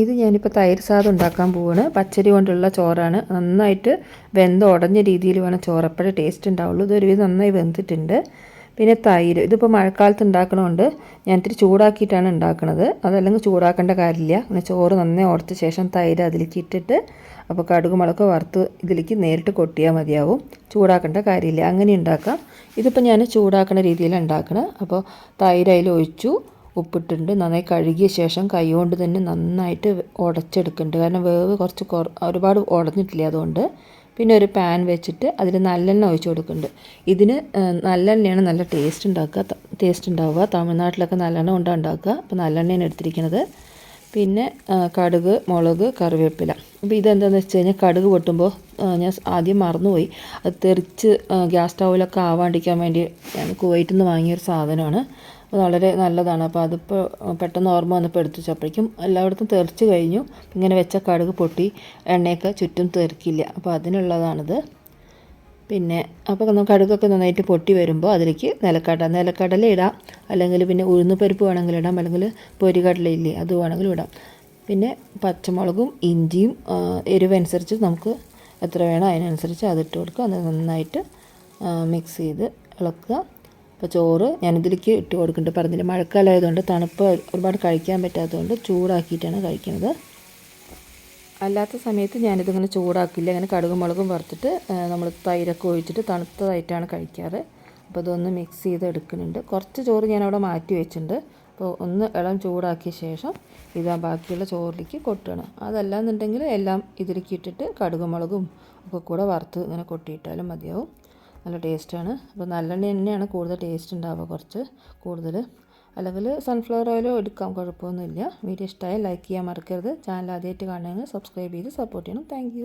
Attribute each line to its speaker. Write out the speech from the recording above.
Speaker 1: ഇത് ഞാനിപ്പോൾ തൈര് സാദം ഉണ്ടാക്കാൻ പോവാണ്. പച്ചരി കൊണ്ടുള്ള ചോറാണ്. നന്നായിട്ട് വെന്ത് ഉടഞ്ഞ രീതിയിൽ വേണം ചോറപ്പോഴേ ടേസ്റ്റ് ഉണ്ടാവുള്ളൂ. ഇതൊരുവിധം നന്നായി വെന്തിട്ടുണ്ട്. പിന്നെ തൈര്. ഇതിപ്പോൾ മഴക്കാലത്ത് ഉണ്ടാക്കണമുണ്ട് ഞാൻ ഇത്തിരി ചൂടാക്കിയിട്ടാണ് ഉണ്ടാക്കുന്നത് അതല്ലെങ്കിൽ ചൂടാക്കേണ്ട കാര്യമില്ല. പിന്നെ ചോറ് നന്നേ ഉടച്ച ശേഷം തൈര് അതിലേക്ക് ഇട്ടിട്ട് അപ്പോൾ കടുക് മുളക് വറുത്ത് ഇതിലേക്ക് നേരിട്ട് കൊട്ടിയാൽ മതിയാവും. ചൂടാക്കേണ്ട കാര്യമില്ല. അങ്ങനെ ഉണ്ടാക്കാം. ഇതിപ്പോൾ ഞാൻ ചൂടാക്കുന്ന രീതിയിലാണ് ഉണ്ടാക്കുന്നത് അപ്പോൾ തൈര് അതിൽ ഒഴിച്ചു. ഉപ്പിട്ടുണ്ട് നന്നായി കഴുകിയ ശേഷം കൈകൊണ്ട് തന്നെ നന്നായിട്ട് ഉടച്ചെടുക്കുന്നുണ്ട്. കാരണം വേവ് കുറച്ച് കുറ ഒരുപാട് ഉടഞ്ഞിട്ടില്ല അതുകൊണ്ട്. പിന്നെ ഒരു പാൻ വെച്ചിട്ട് അതിൽ നല്ലെണ്ണ ഒഴിച്ച് കൊടുക്കുന്നുണ്ട്. ഇതിന് നല്ലെണ്ണയാണ് നല്ല ടേസ്റ്റ് ഉണ്ടാക്കുക. ടേസ്റ്റ് ഉണ്ടാവുക. തമിഴ്നാട്ടിലൊക്കെ നല്ലെണ്ണ കൊണ്ടാണ് ഉണ്ടാക്കുക. അപ്പോൾ നല്ലെണ്ണയാണ് എടുത്തിരിക്കുന്നത്. പിന്നെ കടുക് മുളക് കറിവേപ്പില. അപ്പോൾ ഇതെന്താണെന്ന് വെച്ച് കഴിഞ്ഞാൽ കടുക് പൊട്ടുമ്പോൾ ഞാൻ ആദ്യം മറന്നുപോയി. അത് തെറിച്ച് ഗ്യാസ് സ്റ്റൗവിലൊക്കെ ആവാണ്ടിരിക്കാൻ വേണ്ടി ഞാൻ കുവൈറ്റിൽ നിന്ന് വാങ്ങിയൊരു സാധനമാണ്. വളരെ നല്ലതാണ്. അപ്പോൾ അതിപ്പോൾ പെട്ടെന്ന് ഓർമ്മ വന്നപ്പോൾ എടുത്തു വെച്ചപ്പോഴേക്കും എല്ലായിടത്തും തെറിച്ച് കഴിഞ്ഞു. ഇങ്ങനെ വെച്ച കടുക് പൊട്ടി എണ്ണയൊക്കെ ചുറ്റും തെറിക്കില്ല. അപ്പോൾ അതിനുള്ളതാണിത്. പിന്നെ അപ്പോൾ നമുക്ക് കടുകൊക്കെ നന്നായിട്ട് പൊട്ടി വരുമ്പോൾ അതിലേക്ക് നിലക്കടല നിലക്കടല ഇടാം. അല്ലെങ്കിൽ പിന്നെ ഉഴുന്ന് പരിപ്പ് വേണമെങ്കിൽ ഇടാം. അല്ലെങ്കിൽ പൊരികടല ഇല്ലേ അത് വേണമെങ്കിലും ഇടാം. പിന്നെ പച്ചമുളകും ഇഞ്ചിയും എരിവനുസരിച്ച് നമുക്ക് എത്ര വേണോ അതിനനുസരിച്ച് അതിട്ട് കൊടുക്കുക. അത് നന്നായിട്ട് മിക്സ് ചെയ്ത് ഇളക്കുക. അപ്പോൾ ചോറ് ഞാനിതിലേക്ക് ഇട്ട് കൊടുക്കുന്നുണ്ട്. പറഞ്ഞില്ല മഴക്കാലമായതുകൊണ്ട് തണുപ്പ് ഒരുപാട് കഴിക്കാൻ പറ്റാത്തതുകൊണ്ട് ചൂടാക്കിയിട്ടാണ് കഴിക്കുന്നത്. അല്ലാത്ത സമയത്ത് ഞാനിതിങ്ങനെ ചൂടാക്കില്ല. അങ്ങനെ കടുകും മുളകും വറുത്തിട്ട് നമ്മൾ തൈരൊക്കെ ഒഴിച്ചിട്ട് തണുത്തതായിട്ടാണ് കഴിക്കാറ്. അപ്പോൾ ഇതൊന്ന് മിക്സ് ചെയ്ത് എടുക്കുന്നുണ്ട് കുറച്ച് ചോറ് ഞാനവിടെ മാറ്റി വെച്ചിട്ടുണ്ട്. അപ്പോൾ ഒന്ന് ഇളം ചൂടാക്കിയ ശേഷം ഇതാ ബാക്കിയുള്ള ചോറിലേക്ക് കൊട്ടണം. അതല്ല എന്നുണ്ടെങ്കിൽ എല്ലാം ഇതിലേക്ക് ഇട്ടിട്ട് കടുകും മുളകും ഒക്കെ കൂടെ വറുത്ത് ഇങ്ങനെ കൊട്ടിയിട്ടാലും മതിയാവും. നല്ല ടേസ്റ്റാണ് അപ്പോൾ നല്ലെണ്ണ തന്നെയാണ് കൂടുതൽ ടേസ്റ്റ് ഉണ്ടാവുക കുറച്ച് കൂടുതൽ അല്ലെങ്കിൽ സൺഫ്ലവർ ഓയിലോ എടുക്കാം കുഴപ്പമൊന്നുമില്ല. വീഡിയോ ഇഷ്ടമായി ലൈക്ക് ചെയ്യാൻ മറക്കരുത്. ചാനൽ ആദ്യമായിട്ട് കാണുകയാണെങ്കിൽ സബ്സ്ക്രൈബ് ചെയ്ത് സപ്പോർട്ട് ചെയ്യണം. താങ്ക്